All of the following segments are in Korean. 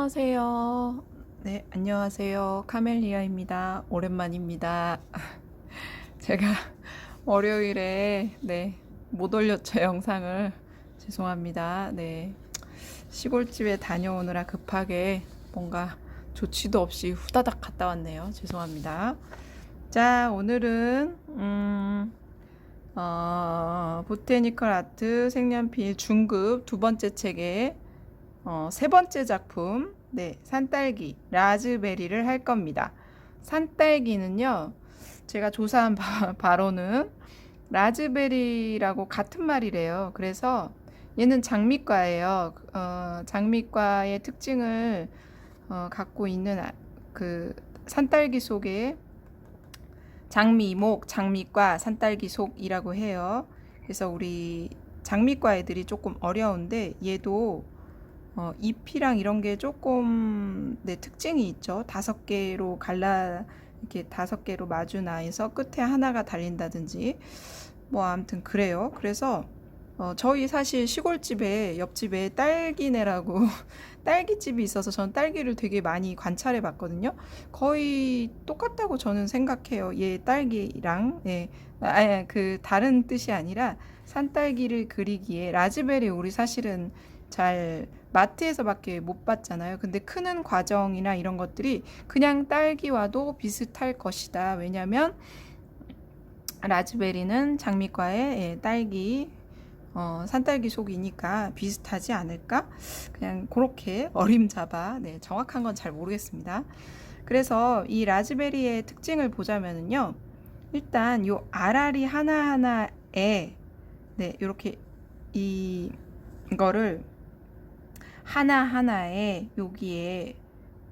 안녕하세요. 네, 안녕하세요. 카멜리아입니다. 오랜만입니다. 제가 월요일에 네, 못 올렸죠, 영상을. 죄송합니다. 네. 시골집에 다녀오느라 급하게 뭔가 조치도 없이 후다닥 갔다 왔네요. 죄송합니다. 자, 오늘은 음, 어, 보테니컬 아트 색연필 중급 두 번째 책의 어, 세 번째 작품, 네, 산딸기, 라즈베리를 할 겁니다. 산딸기는요, 제가 조사한 바, 바로는 라즈베리라고 같은 말이래요. 그래서 얘는 장미과예요. 어, 장미과의 특징을 어, 갖고 있는 아- 그 산딸기 속에 장미목, 장미과, 산딸기 속이라고 해요. 그래서 우리 장미과 애들이 조금 어려운데 얘도 어, 잎이랑 이런 게 조금 네, 특징이 있죠. 다섯 개로 갈라 이렇게 다섯 개로 마주 나해서 끝에 하나가 달린다든지 뭐 아무튼 그래요. 그래서 어, 저희 사실 시골집에 옆집에 딸기네라고 딸기집이 있어서 저는 딸기를 되게 많이 관찰해 봤거든요. 거의 똑같다고 저는 생각해요. 얘 딸기랑 예. 아, 그 다른 뜻이 아니라 산딸기를 그리기에 라즈베리 우리 사실은 잘 마트에서밖에 못 봤잖아요. 근데 크는 과정이나 이런 것들이 그냥 딸기와도 비슷할 것이다. 왜냐면 라즈베리는 장미과의 예, 딸기 어, 산딸기 속이니까 비슷하지 않을까? 그냥 그렇게 어림잡아 네, 정확한 건 잘 모르겠습니다. 그래서 이 라즈베리의 특징을 보자면은요. 일단 요 알알이 하나 하나에 네, 이렇게 이 이거를 하나하나에 여기에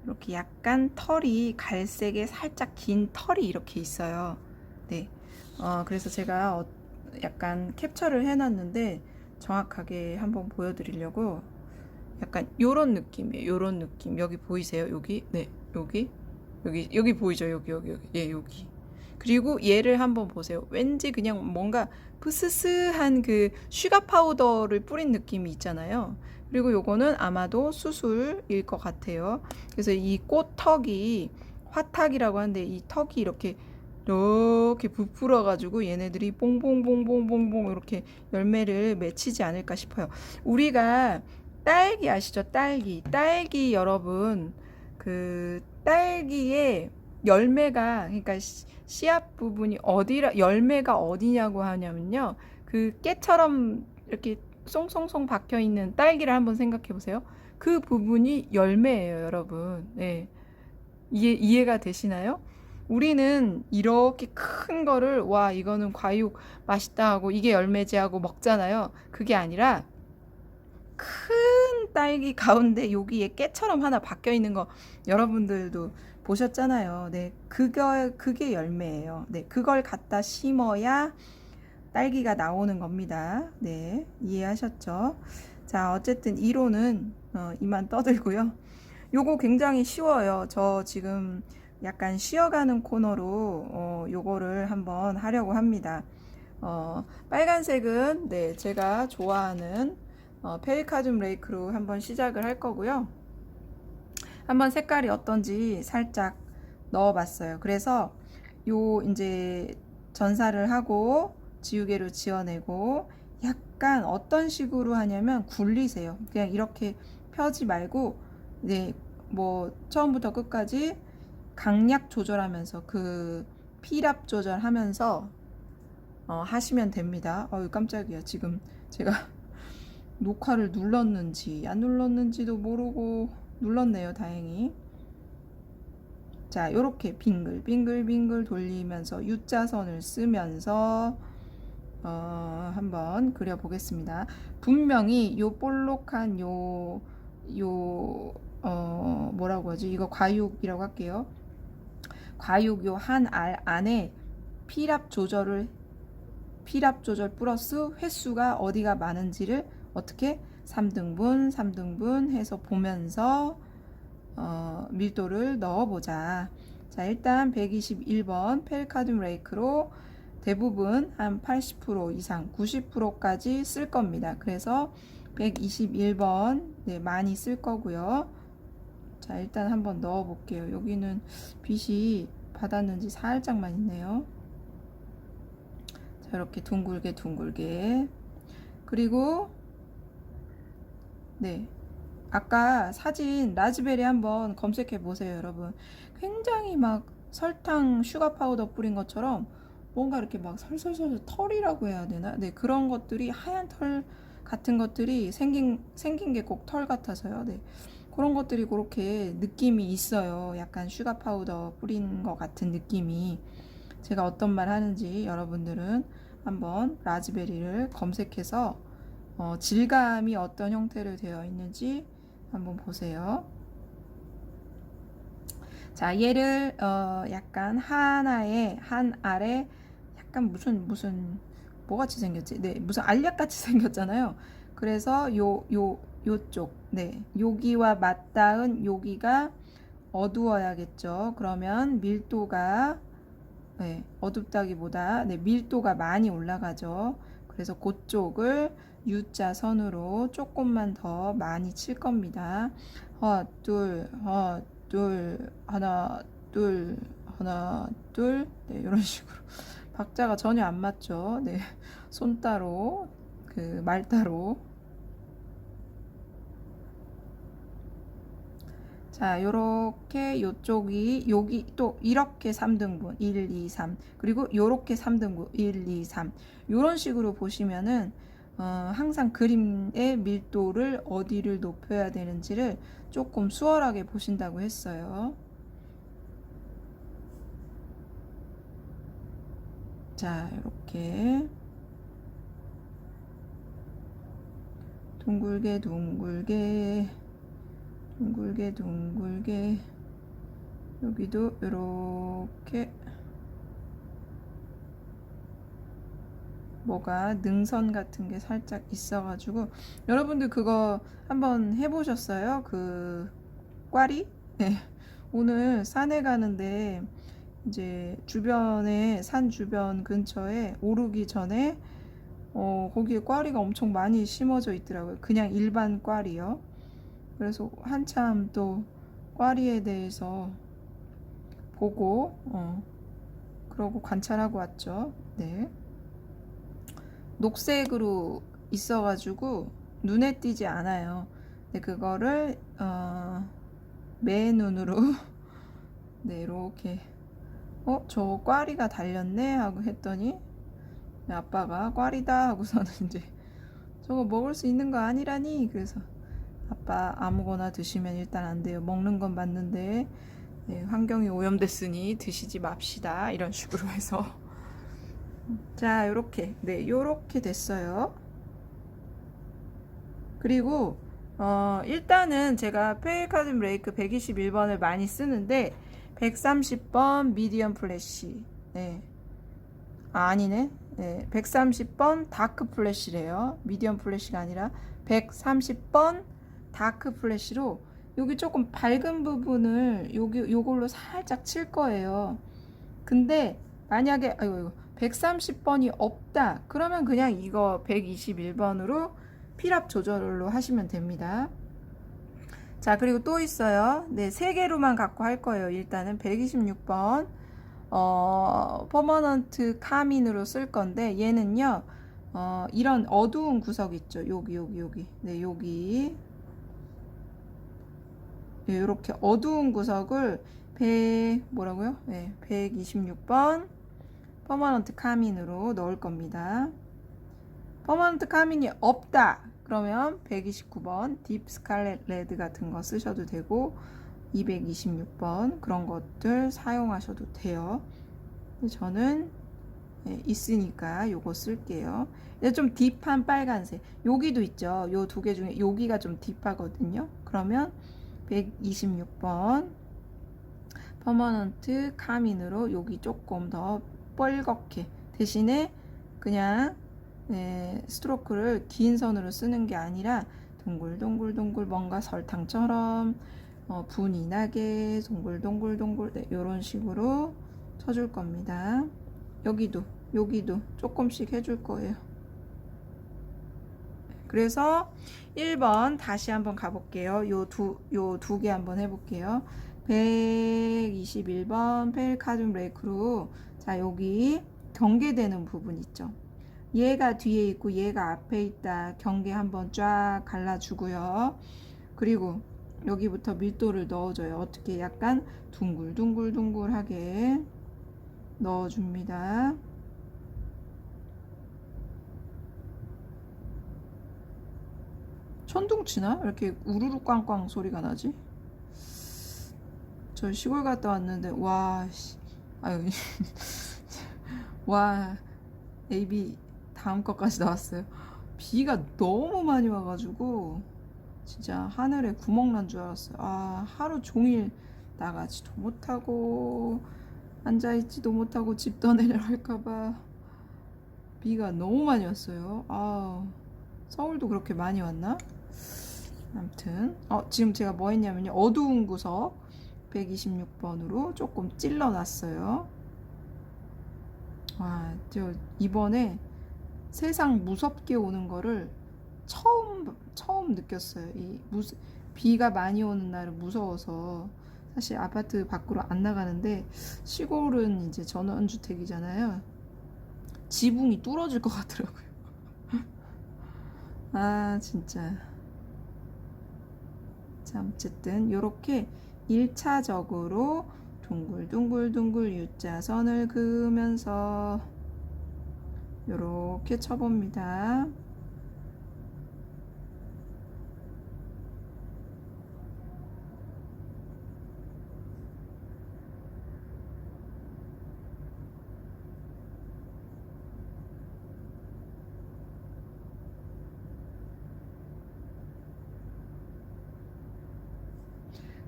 이렇게 약간 털이 갈색에 살짝 긴 털이 이렇게 있어요. 네. 어, 그래서 제가 어, 약간 캡처를 해놨는데 정확하게 한번 보여드리려고 약간 요런 느낌이에요. 요런 느낌. 여기 보이세요? 여기? 네. 여기? 여기, 여기 보이죠? 여기, 여기, 여기. 예, 여기. 그리고 얘를 한번 보세요. 왠지 그냥 뭔가 부스스한 그 슈가 파우더를 뿌린 느낌이 있잖아요. 그리고 요거는 아마도 수술일 것 같아요. 그래서 이 꽃턱이 화탁이라고 하는데 이 턱이 이렇게 이렇게 부풀어 가지고 얘네들이 뽕뽕뽕뽕뽕뽕 이렇게 열매를 맺히지 않을까 싶어요. 우리가 딸기 아시죠? 딸기. 딸기 여러분 그 딸기의 열매가 그러니까 씨- 씨앗 부분이 어디라 열매가 어디냐고 하냐면요. 그 깨처럼 이렇게 송송송 박혀 있는 딸기를 한번 생각해 보세요. 그 부분이 열매예요, 여러분. 네. 이해 이해가 되시나요? 우리는 이렇게 큰 거를 와, 이거는 과육 맛있다 하고 이게 열매지 하고 먹잖아요. 그게 아니라 큰 딸기 가운데 여기에 깨처럼 하나 박혀 있는 거 여러분들도 보셨잖아요. 네, 그거 그게 열매예요. 네, 그걸 갖다 심어야 딸기가 나오는 겁니다. 네, 이해하셨죠? 자, 어쨌든 이론은 어, 이만 떠들고요. 요거 굉장히 쉬워요. 저 지금 약간 쉬어가는 코너로 어, 요거를 한번 하려고 합니다. 어, 빨간색은 네, 제가 좋아하는 어, 페리카듐 레이크로 한번 시작을 할 거고요. 한번 색깔이 어떤지 살짝 넣어봤어요. 그래서 요 이제 전사를 하고 지우개로 지어내고 약간 어떤 식으로 하냐면 굴리세요. 그냥 이렇게 펴지 말고 네, 뭐 처음부터 끝까지 강약 조절하면서 그 피랍 조절하면서 어, 하시면 됩니다. 어유 깜짝이야. 지금 제가 녹화를 눌렀는지 안 눌렀는지도 모르고 눌렀네요. 다행히. 자, 요렇게 빙글 빙글 빙글 돌리면서 U자선을 쓰면서 어, 한번 그려 보겠습니다. 분명히 요 볼록한 요 요 어, 뭐라고 하지? 이거 과육이라고 할게요. 과육 요 한 알 안에 피랍 조절을 피랍 조절 플러스 횟수가 어디가 많은지를 어떻게 3등분, 3등분 해서 보면서 어, 밀도를 넣어보자. 자, 일단 121번 펠카듐 레이크로 대부분 한 80% 이상, 90%까지 쓸 겁니다. 그래서 121번 네, 많이 쓸 거고요. 자, 일단 한번 넣어 볼게요. 여기는 빛이 받았는지 살짝만 있네요. 자, 이렇게 둥글게 둥글게. 그리고 네. 아까 사진 라즈베리 한번 검색해 보세요, 여러분. 굉장히 막 설탕, 슈가 파우더 뿌린 것처럼 뭔가 이렇게 막 설설설 털이라고 해야 되나? 네, 그런 것들이 하얀 털 같은 것들이 생긴 생긴 게 꼭 털 같아서요. 네. 그런 것들이 그렇게 느낌이 있어요. 약간 슈가 파우더 뿌린 것 같은 느낌이. 제가 어떤 말 하는지 여러분들은 한번 라즈베리를 검색해서 어, 질감이 어떤 형태로 되어 있는지 한번 보세요. 자, 얘를 어, 약간 하나에 한 알에 약간 무슨 무슨 뭐 같이 생겼지? 네, 무슨 알약 같이 생겼잖아요. 그래서 요 요 요쪽 네 여기와 맞닿은 여기가 어두워야겠죠. 그러면 밀도가 네, 어둡다기보다 네, 밀도가 많이 올라가죠. 그래서 그쪽을 U자 선으로 조금만 더 많이 칠 겁니다. 하나, 둘, 하나, 둘, 하나, 둘, 하나, 둘, 네, 이런 식으로. 박자가 전혀 안 맞죠. 네, 손 따로, 그 말 따로. 자, 요렇게 요쪽이 여기 또 이렇게 3등분 1, 2, 3 그리고 요렇게 3등분 1, 2, 3 요런 식으로 보시면은 어, 항상 그림의 밀도를 어디를 높여야 되는지를 조금 수월하게 보신다고 했어요. 자, 이렇게. 둥글게 둥글게. 둥글게 둥글게. 여기도 이렇게 뭐가 능선 같은 게 살짝 있어가지고 여러분들 그거 한번 해보셨어요? 그 꽈리? 네. 오늘 산에 가는데 이제 주변에 산 주변 근처에 오르기 전에 어 거기에 꽈리가 엄청 많이 심어져 있더라고요. 그냥 일반 꽈리요. 그래서 한참 또 꽈리에 대해서 보고 어 그러고 관찰하고 왔죠. 네. 녹색으로 있어가지고 눈에 띄지 않아요. 근데 그거를 어, 맨눈으로 네 이렇게 어 저 꽈리가 달렸네 하고 했더니 아빠가 꽈리다 하고서는 이제 저거 먹을 수 있는 거 아니라니 그래서 아빠 아무거나 드시면 일단 안 돼요. 먹는 건 맞는데 네, 환경이 오염됐으니 드시지 맙시다 이런 식으로 해서 자, 요렇게. 네, 요렇게 됐어요. 그리고 어, 일단은 제가 페이카즘 레이크 121번을 많이 쓰는데 130번 미디엄 플래시. 네. 아, 아니네. 네, 130번 다크 플래시래요. 미디엄 플래시가 아니라 130번 다크 플래시로 여기 조금 밝은 부분을 여기 요걸로 살짝 칠 거예요. 근데 만약에 아이고 이거 130번이 없다. 그러면 그냥 이거 121번으로 필압 조절로 하시면 됩니다. 자, 그리고 또 있어요. 네, 세 개로만 갖고 할 거예요. 일단은 126번 어, 퍼머넌트 카민으로 쓸 건데 얘는요. 어, 이런 어두운 구석 있죠. 여기 여기 여기. 네, 여기. 네, 이렇게 어두운 구석을 100 뭐라고요? 네, 126번 퍼머넌트 카민으로 넣을 겁니다. 퍼머넌트 카민이 없다. 그러면 129번 딥 스칼렛 레드 같은 거 쓰셔도 되고 226번 그런 것들 사용하셔도 돼요. 저는 네, 있으니까 요거 쓸게요. 좀 딥한 빨간색. 여기도 있죠. 요 두 개 중에 여기가 좀 딥하거든요. 그러면 126번 퍼머넌트 카민으로 여기 조금 더 뻘겋게 대신에 그냥 네, 스트로크를 긴 선으로 쓰는 게 아니라 동글동글동글 뭔가 설탕처럼 어, 분이 나게 동글동글동글 네, 이런 식으로 쳐줄 겁니다. 여기도 여기도 조금씩 해줄 거예요. 그래서 1번 다시 한번 가볼게요. 요 두 요 두 개 한번 해볼게요. 121번 펠카줌 레이크로 자 여기 경계되는 부분 있죠. 얘가 뒤에 있고 얘가 앞에 있다. 경계 한번 쫙 갈라주고요. 그리고 여기부터 밀도를 넣어줘요. 어떻게 약간 둥글둥글둥글하게 넣어줍니다. 천둥치나? 이렇게 우르르 꽝꽝 소리가 나지? 저 시골 갔다 왔는데 와 씨. 아유 와 AB 다음 것까지 나왔어요. 비가 너무 많이 와가지고 진짜 하늘에 구멍 난 줄 알았어요. 아 하루 종일 나가지도 못하고 앉아있지도 못하고 집 떠내려 할까봐 비가 너무 많이 왔어요. 아 서울도 그렇게 많이 왔나? 아무튼 어 지금 제가 뭐 했냐면요 어두운 구석 126번으로 조금 찔러놨어요. 와, 저 이번에 세상 무섭게 오는 거를 처음 처음 느꼈어요. 이 무스, 비가 많이 오는 날은 무서워서 사실 아파트 밖으로 안 나가는데 시골은 이제 전원주택이잖아요. 지붕이 뚫어질 것 같더라고요. 아 진짜. 자 어쨌든 요렇게 1차적으로 둥글둥글둥글 U자선을 그으면서 요렇게 쳐봅니다.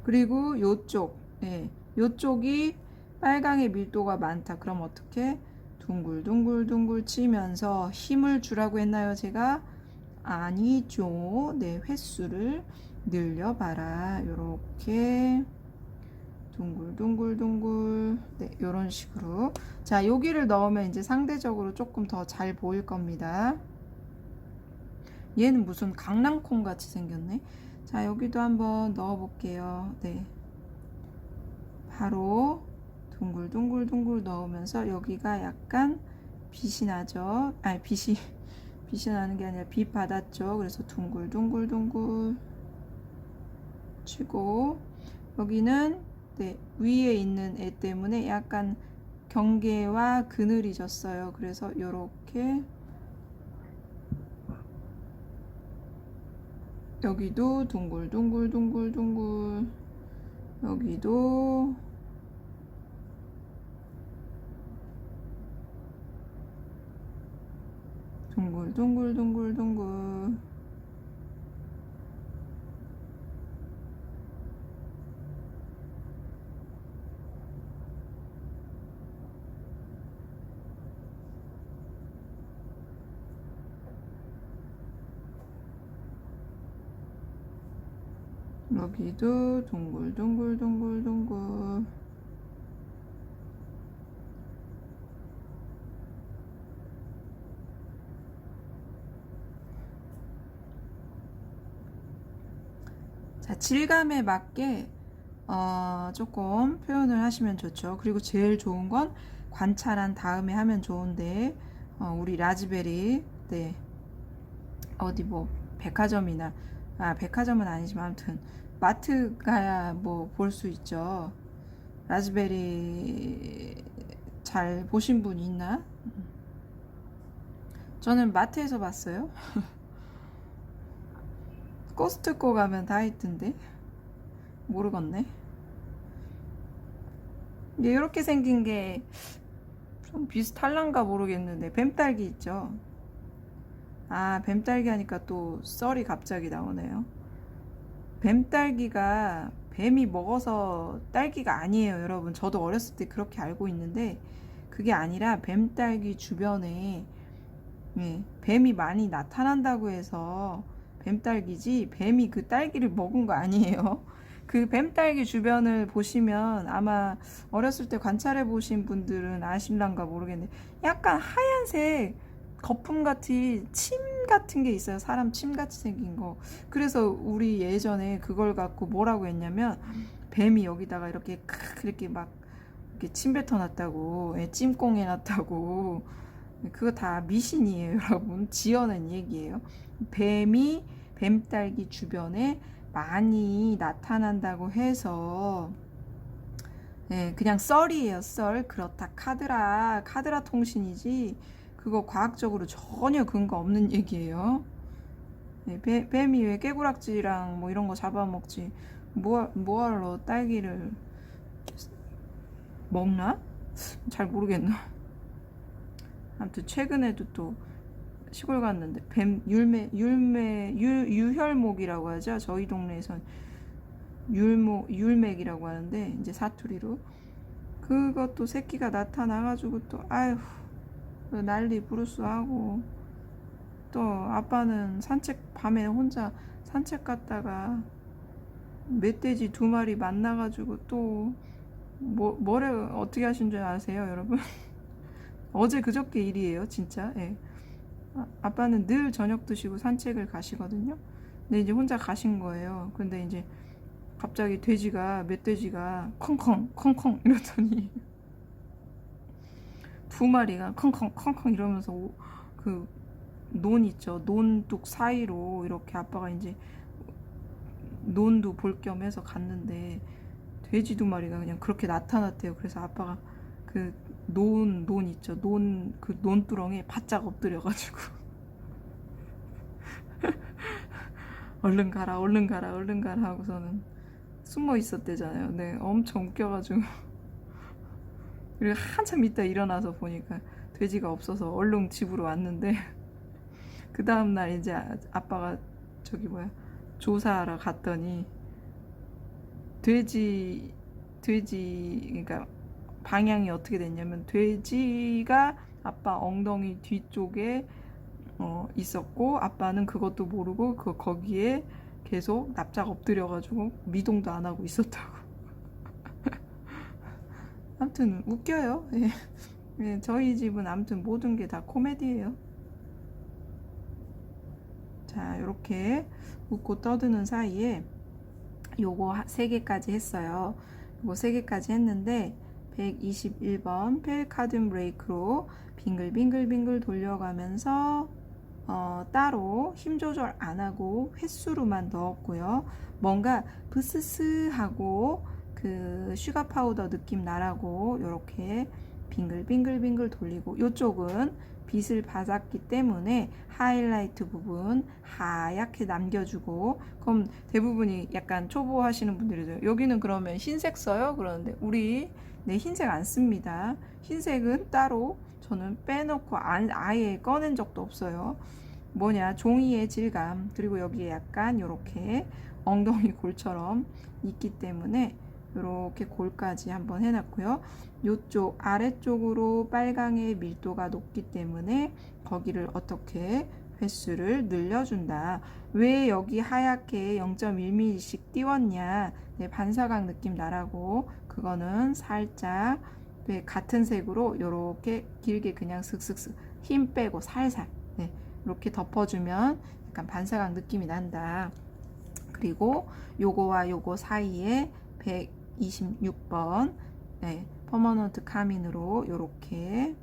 그리고 요쪽, 예, 요쪽이 빨강의 밀도가 많다. 그럼 어떻게? 둥글둥글둥글 치면서 힘을 주라고 했나요, 제가? 아니죠. 네, 횟수를 늘려봐라. 요렇게. 둥글둥글둥글. 네, 요런 식으로. 자, 여기를 넣으면 이제 상대적으로 조금 더 잘 보일 겁니다. 얘는 무슨 강낭콩 같이 생겼네. 자, 여기도 한번 넣어 볼게요. 네. 바로 둥글둥글둥글 넣으면서 여기가 약간 빛이 나죠. 아니, 빛이 빛이 나는 게 아니라 빛 받았죠. 그래서 둥글둥글둥글 치고 여기는 네, 위에 있는 애 때문에 약간 경계와 그늘이 졌어요. 그래서 이렇게 여기도 둥글 둥글 둥글 둥글. 여기도. 둥글 둥글 둥글 둥글 여기도 둥글둥글둥글둥글 자, 질감에 맞게 어, 조금 표현을 하시면 좋죠. 그리고 제일 좋은 건 관찰한 다음에 하면 좋은데 어, 우리 라즈베리 네 어디 뭐 백화점이나 아 백화점은 아니지만 아무튼 마트 가야 뭐 볼 수 있죠. 라즈베리 잘 보신 분 있나? 저는 마트에서 봤어요. 코스트코 가면 다 있던데 모르겠네. 이렇게 생긴 게 좀 비슷할란가 모르겠는데 뱀딸기 있죠. 아 뱀딸기 하니까 또 썰이 갑자기 나오네요. 뱀딸기가 뱀이 먹어서 딸기가 아니에요, 여러분. 저도 어렸을 때 그렇게 알고 있는데 그게 아니라 뱀딸기 주변에 예, 뱀이 많이 나타난다고 해서 뱀딸기지 뱀이 그 딸기를 먹은 거 아니에요. 그 뱀딸기 주변을 보시면 아마 어렸을 때 관찰해 보신 분들은 아실란가 모르겠는데 약간 하얀색 거품 같이 침 같은 게 있어요. 사람 침 같이 생긴 거. 그래서 우리 예전에 그걸 갖고 뭐라고 했냐면 뱀이 여기다가 이렇게 크 이렇게 막 이렇게 침 뱉어놨다고, 예, 찜꽁 해놨다고. 그거 다 미신이에요, 여러분. 지어낸 얘기예요. 뱀이 뱀딸기 주변에 많이 나타난다고 해서 예, 그냥 썰이에요, 썰. 그렇다 카드라, 카드라 통신이지. 그거 과학적으로 전혀 근거 없는 얘기예요. 예, 뱀, 뱀이 왜 깨구락지랑 뭐 이런 거 잡아먹지? 뭐, 뭐하러 딸기를 먹나? 잘 모르겠나. 아무튼 최근에도 또 시골 갔는데 뱀 율매 율매 유, 유혈목이라고 하죠. 저희 동네에선 율목 율맥이라고 하는데 이제 사투리로 그것도 새끼가 나타나가지고 또 아휴 난리 부르스하고 또 아빠는 산책 밤에 혼자 산책 갔다가 멧돼지 두 마리 만나가지고 또 뭐, 뭐를 어떻게 하신 줄 아세요 여러분? 어제 그저께 일이에요 진짜 예. 아, 아빠는 늘 저녁 드시고 산책을 가시거든요 근데 이제 혼자 가신 거예요 근데 이제 갑자기 돼지가 멧돼지가 컹컹 컹컹 이러더니 두 마리가 컹컹 컹컹 이러면서 오- 그논 있죠 논둑 사이로 이렇게 아빠가 이제 논도 볼 겸 해서 갔는데 돼지 두 마리가 그냥 그렇게 나타났대요 그래서 아빠가 그 논 논 있죠 논 그 논두렁에 바짝 엎드려가지고 얼른 가라 얼른 가라 얼른 가라 하고서는 숨어 있었대잖아요. 네, 엄청 웃겨가지고. 그리고 한참 있다 일어나서 보니까 돼지가 없어서 얼른 집으로 왔는데 그 다음 날 이제 아- 아빠가 저기 뭐야 조사하러 갔더니 돼지 돼지 그러니까 방향이 어떻게 됐냐면 돼지가 아빠 엉덩이 뒤쪽에 어, 있었고 아빠는 그것도 모르고 그 거기에 계속 납작 엎드려가지고 미동도 안 하고 있었다고. 아무튼 웃겨요. 예. 예, 저희 집은 아무튼 모든 게 다 코미디예요. 자, 이렇게 웃고 떠드는 사이에 요거 하- 세 개까지 했어요. 요거 세 개까지 했는데 121번 펠카든 브레이크로 빙글빙글빙글 돌려가면서 어, 따로 힘 조절 안 하고 횟수로만 넣었고요. 뭔가 부스스 하고 그 슈가 파우더 느낌 나라고 이렇게 빙글빙글빙글 돌리고 이쪽은 빛을 받았기 때문에 하이라이트 부분 하얗게 남겨주고 그럼 대부분이 약간 초보 하시는 분들이죠. 여기는 그러면 흰색 써요? 그러는데 우리 네 흰색 안 씁니다. 흰색은 따로 저는 빼놓고 안, 아예 꺼낸 적도 없어요. 뭐냐 종이의 질감 그리고 여기에 약간 이렇게 엉덩이 골처럼 있기 때문에 이렇게 골까지 한번 해놨고요. 이쪽 아래쪽으로 빨강의 밀도가 높기 때문에 거기를 어떻게 횟수를 늘려준다. 왜 여기 하얗게 0.1mm씩 띄웠냐? 네, 반사각 느낌 나라고 그거는 살짝 네, 같은 색으로 이렇게 길게 그냥 슥슥슥 힘 빼고 살살 네, 이렇게 덮어주면 약간 반사각 느낌이 난다. 그리고 요거와 요거 사이에 126번. 네, 퍼머넌트 카민으로 이렇게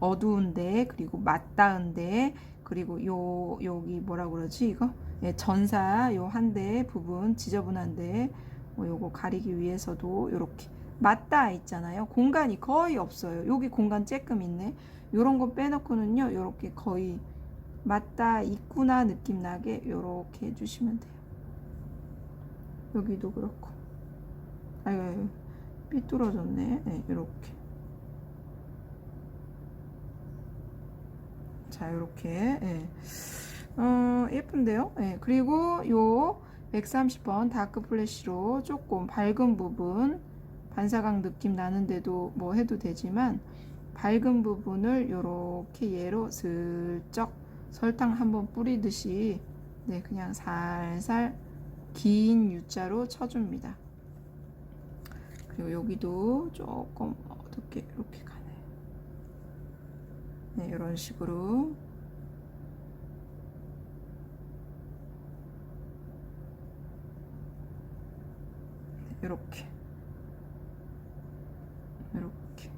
어두운데 그리고 맞닿은데 그리고 요 여기 뭐라 그러지 이거? 네, 전사 요 한 대 부분 지저분한데 뭐 요거 가리기 위해서도 이렇게 맞닿아 있잖아요. 공간이 거의 없어요. 여기 공간 쬐끔 있네. 요런 거 빼놓고는요 요렇게 거의 맞닿아 있구나 느낌 나게 요렇게 해주시면 돼요. 여기도 그렇고 아유 삐뚤어졌네. 네, 이렇게. 자 이렇게. 예. 어, 예쁜데요? 예, 그리고 요 130번 다크 플래시로 조금 밝은 부분 반사각 느낌 나는데도 뭐 해도 되지만 밝은 부분을 이렇게 얘로 슬쩍 설탕 한번 뿌리듯이 네 그냥 살살 긴 U자로 쳐줍니다. 그리고 여기도 조금 어둡게 이렇게 가네. 네, 이런 식으로 이렇게 이렇게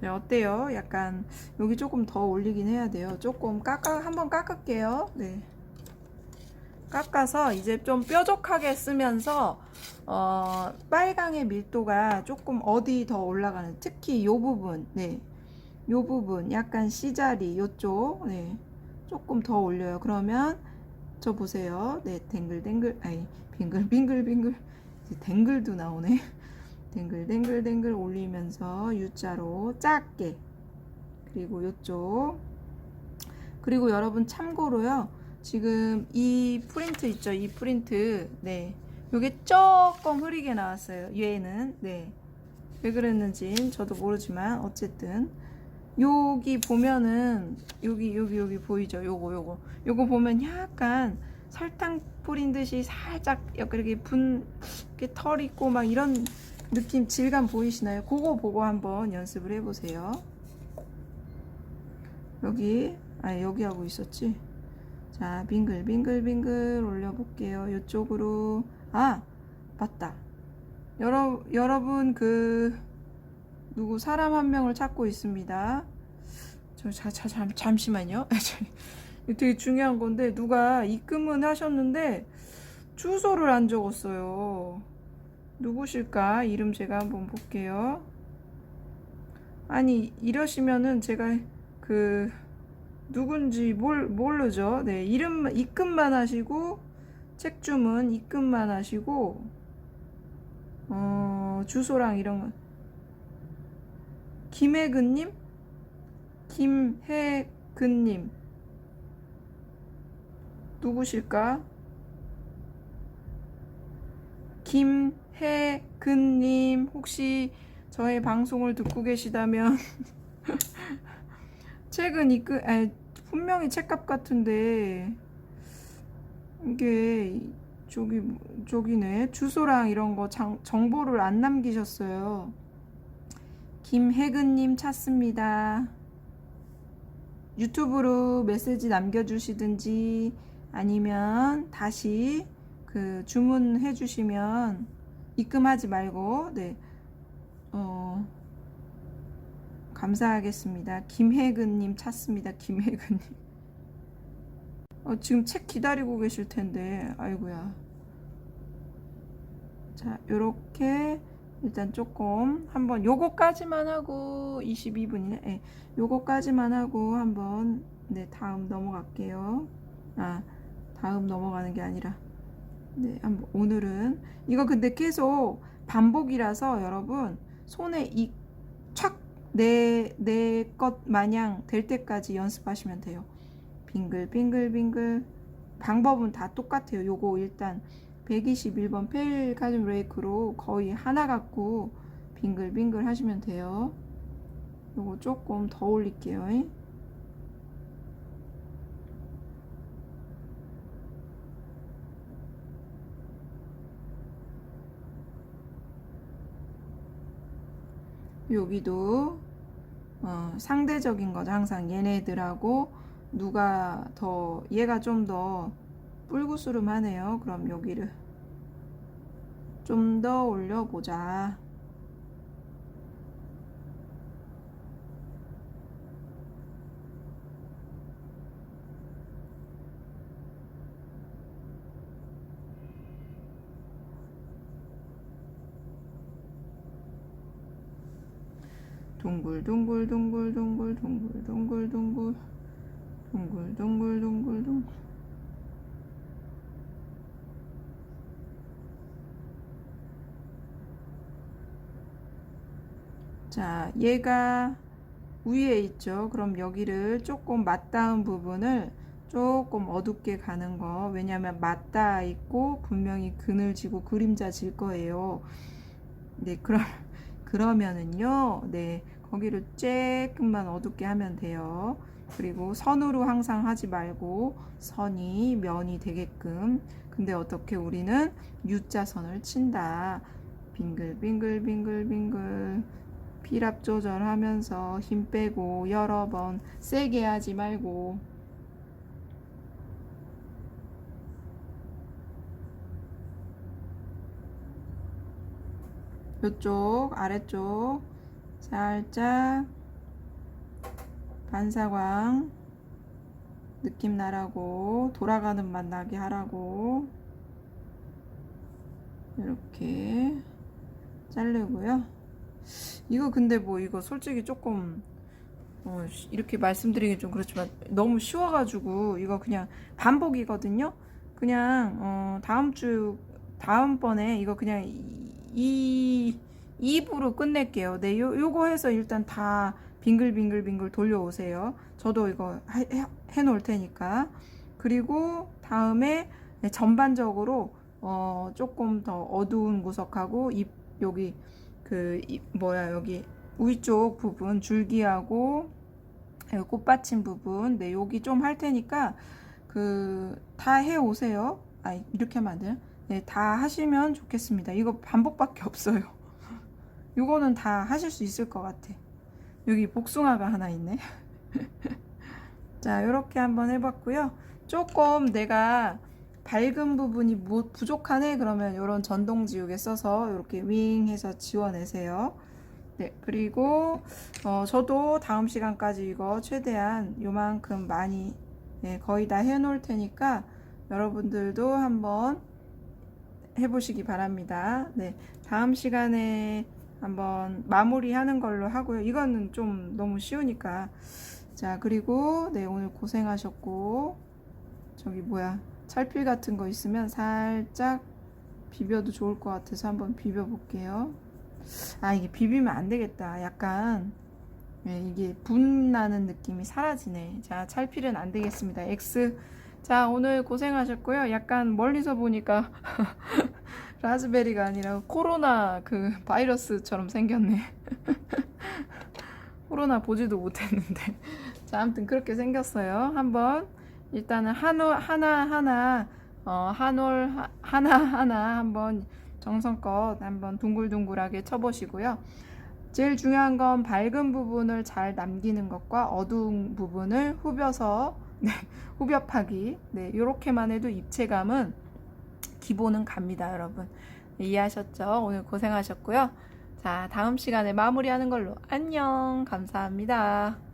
네, 어때요? 약간 여기 조금 더 올리긴 해야 돼요. 조금 깎아 한번 깎을게요. 네. 깎아서 이제 좀 뾰족하게 쓰면서 어, 빨강의 밀도가 조금 어디 더 올라가는 특히 요 부분 네. 요 부분 약간 C자리 요쪽 네. 조금 더 올려요. 그러면 저 보세요. 네, 댕글댕글 아니 빙글빙글빙글 댕글도 나오네. 댕글댕글댕글 올리면서 U자로 작게 그리고 요쪽 그리고 여러분 참고로요. 지금 이 프린트 있죠? 이 프린트 네 요게 조금 흐리게 나왔어요. 얘는 네. 왜 그랬는지 저도 모르지만 어쨌든 여기 보면은 여기 여기 여기 보이죠? 요거 요거 요거 보면 약간 설탕 뿌린 듯이 살짝 약간 이렇게 분 이렇게 털 있고 막 이런 느낌 질감 보이시나요? 그거 보고 한번 연습을 해 보세요. 여기 아 여기 하고 있었지. 자 빙글빙글빙글 올려볼게요. 이쪽으로 아 맞다. 여러 여러분 그 누구 사람 한 명을 찾고 있습니다. 저 자, 자, 잠, 잠시만요. 되게 중요한 건데 누가 입금은 하셨는데 주소를 안 적었어요. 누구실까? 이름 제가 한번 볼게요. 아니 이러시면은 제가 그 누군지 몰, 모르죠. 네 이름 입금만 하시고 책 주문 입금만 하시고 어 주소랑 이런 거 김혜근 님 김혜근 님 누구실까? 김혜근 님 혹시 저의 방송을 듣고 계시다면 책은 이끄 아니, 분명히 책값 같은데 이게 저기 저기네 주소랑 이런 거 장, 정보를 안 남기셨어요. 김혜근님 찾습니다. 유튜브로 메시지 남겨주시든지 아니면 다시 그 주문해 주시면 입금하지 말고 네 어, 감사하겠습니다. 김혜근님 찾습니다. 김혜근님. 어, 지금 책 기다리고 계실 텐데 아이고야. 자 요렇게 일단 조금 한번 요거까지만 하고 22분이네. 네, 요거까지만 하고 한번 네 다음 넘어갈게요. 아 다음 넘어가는 게 아니라 네 한번 오늘은 이거 근데 계속 반복이라서 여러분 손에 이촥 내 내 것 마냥 될 때까지 연습하시면 돼요. 빙글 빙글 빙글 방법은 다 똑같아요. 요거 일단 121번 페일 가즘 레이크로 거의 하나 갖고 빙글빙글 하시면 돼요. 요거 조금 더 올릴게요. 여기도 어, 상대적인 거죠. 항상 얘네들하고 누가 더 얘가 좀 더 뿔구스름하네요. 그럼 여기를 좀 더 올려보자. 동글 동글 동글 동글 동글 동글 동글 동글 동글 동글 동글 자 얘가 위에 있죠 그럼 여기를 조금 맞닿은 부분을 조금 어둡게 가는 거 왜냐하면 맞닿아 있고 분명히 그늘 지고 그림자 질 거예요 네 그럼 그러면은요 네 거기를 조금만 어둡게 하면 돼요. 그리고 선으로 항상 하지 말고 선이 면이 되게끔. 근데 어떻게 우리는 U자선을 친다. 빙글 빙글 빙글 빙글. 필압 조절하면서 힘 빼고 여러 번 세게 하지 말고. 이쪽 아래쪽 살짝 반사광 느낌 나라고 돌아가는 맛 나게 하라고 이렇게 자르고요. 이거 근데 뭐 이거 솔직히 조금 어, 시- 이렇게 말씀드리기 좀 그렇지만 너무 쉬워가지고 이거 그냥 반복이거든요. 그냥 어, 다음 주 다음번에 이거 그냥 이 2부로 끝낼게요. 네, 요, 요거 해서 일단 다 빙글빙글빙글 돌려오세요. 저도 이거 해, 해, 해 놓을 테니까. 그리고 다음에 네, 전반적으로 어, 조금 더 어두운 구석하고 입 여기 그 입, 뭐야 여기 위쪽 부분 줄기하고 여기 꽃받침 부분 네 여기 좀 할 테니까 그 다 해 오세요. 아 이렇게 하면 안 돼요? 네, 다 하시면 좋겠습니다. 이거 반복밖에 없어요. 이거는 다 하실 수 있을 것 같아. 여기 복숭아가 하나 있네. 자, 이렇게 한번 해봤고요. 조금 내가 밝은 부분이 뭐 부족하네 그러면 이런 전동지우개 써서 이렇게 윙 해서 지워내세요. 네, 그리고 어, 저도 다음 시간까지 이거 최대한 요만큼 많이 네, 거의 다 해놓을 테니까 여러분들도 한번 해보시기 바랍니다. 네, 다음 시간에 한번 마무리하는 걸로 하고요. 이거는 좀 너무 쉬우니까. 자, 그리고 네, 오늘 고생하셨고 저기 뭐야 찰필 같은 거 있으면 살짝 비벼도 좋을 것 같아서 한번 비벼 볼게요. 아, 이게 비비면 안 되겠다. 약간 예, 이게 분나는 느낌이 사라지네. 자, 찰필은 안 되겠습니다. X. 자, 오늘 고생하셨고요. 약간 멀리서 보니까 라즈베리가 아니라 코로나 그 바이러스처럼 생겼네. 코로나 보지도 못했는데. 자, 아무튼 그렇게 생겼어요. 한번 일단은 한올 하나 하나 어, 한올 하- 하나 하나 한번 정성껏 한번 둥글둥글하게 쳐보시고요. 제일 중요한 건 밝은 부분을 잘 남기는 것과 어두운 부분을 후벼서 네, 후벼파기 네, 이렇게만 해도 입체감은 기본은 갑니다, 여러분. 네, 이해하셨죠? 오늘 고생하셨고요. 자, 다음 시간에 마무리하는 걸로 안녕. 감사합니다.